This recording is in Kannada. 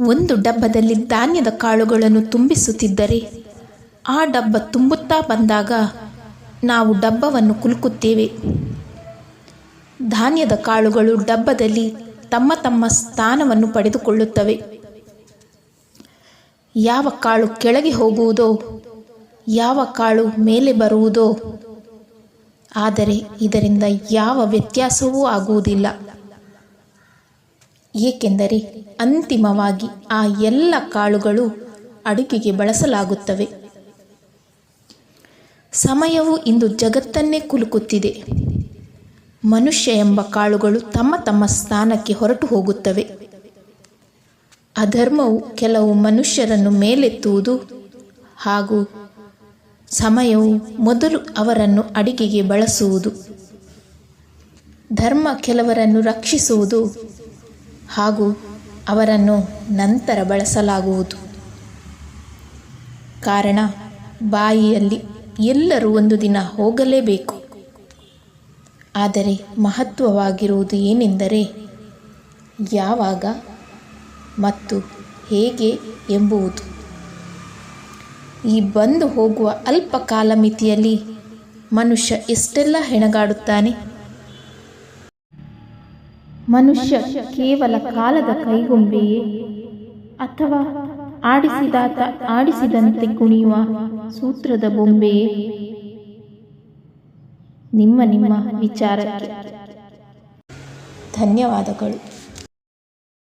ಒಂದು ಡಬ್ಬದಲ್ಲಿ ಧಾನ್ಯದ ಕಾಳುಗಳನ್ನು ತುಂಬಿಸುತ್ತಿದ್ದರೆ ಆ ಡಬ್ಬ ತುಂಬುತ್ತಾ ಬಂದಾಗ ನಾವು ಡಬ್ಬವನ್ನು ಕುಲುಕುತ್ತೇವೆ. ಧಾನ್ಯದ ಕಾಳುಗಳು ಡಬ್ಬದಲ್ಲಿ ತಮ್ಮ ತಮ್ಮ ಸ್ಥಾನವನ್ನು ಪಡೆದುಕೊಳ್ಳುತ್ತವೆ. ಯಾವ ಕಾಳು ಕೆಳಗೆ ಹೋಗುವುದೋ, ಯಾವ ಕಾಳು ಮೇಲೆ ಬರುವುದೋ, ಆದರೆ ಇದರಿಂದ ಯಾವ ವ್ಯತ್ಯಾಸವೂ ಆಗುವುದಿಲ್ಲ. ಏಕೆಂದರೆ ಅಂತಿಮವಾಗಿ ಆ ಎಲ್ಲ ಕಾಳುಗಳು ಅಡುಗೆಗೆ ಬಳಸಲಾಗುತ್ತವೆ. ಸಮಯವು ಇಂದು ಜಗತ್ತನ್ನೇ ಕುಲುಕುತ್ತಿದೆ. ಮನುಷ್ಯ ಎಂಬ ಕಾಳುಗಳು ತಮ್ಮ ತಮ್ಮ ಸ್ಥಾನಕ್ಕೆ ಹೊರಟು ಹೋಗುತ್ತವೆ. ಅಧರ್ಮವು ಕೆಲವು ಮನುಷ್ಯರನ್ನು ಮೇಲೆತ್ತುವುದು ಹಾಗೂ ಸಮಯವು ಮೊದಲು ಅವರನ್ನು ಅಡಿಗೆಗೆ ಬಳಸುವುದು. ಧರ್ಮ ಕೆಲವರನ್ನು ರಕ್ಷಿಸುವುದು ಹಾಗೂ ಅವರನ್ನು ನಂತರ ಬಳಸಲಾಗುವುದು. ಕಾರಣ, ಬಾಯಿಯಲ್ಲಿ ಎಲ್ಲರೂ ಒಂದು ದಿನ ಹೋಗಲೇಬೇಕು. ಆದರೆ ಮಹತ್ವವಾಗಿರುವುದು ಏನೆಂದರೆ, ಯಾವಾಗ ಮತ್ತು ಹೇಗೆ ಎಂಬುವುದು. ಈ ಬಂದು ಹೋಗುವ ಅಲ್ಪ ಕಾಲಮಿತಿಯಲ್ಲಿ ಮನುಷ್ಯ ಎಷ್ಟೆಲ್ಲ ಹೆಣಗಾಡುತ್ತಾನೆ? ಮನುಷ್ಯ ಕೇವಲ ಕಾಲದ ಕೈಗೊಂಬೆಯೇ? ಅಥವಾ ಆಡಿಸಿದಾತ ಆಡಿಸಿದಂತೆ ಕುಣಿಯುವ ಸೂತ್ರದ ಬೊಂಬೆಯೇ? ನಿಮ್ಮ ನಿಮ್ಮ ವಿಚಾರಕ್ಕೆ. ಧನ್ಯವಾದಗಳು.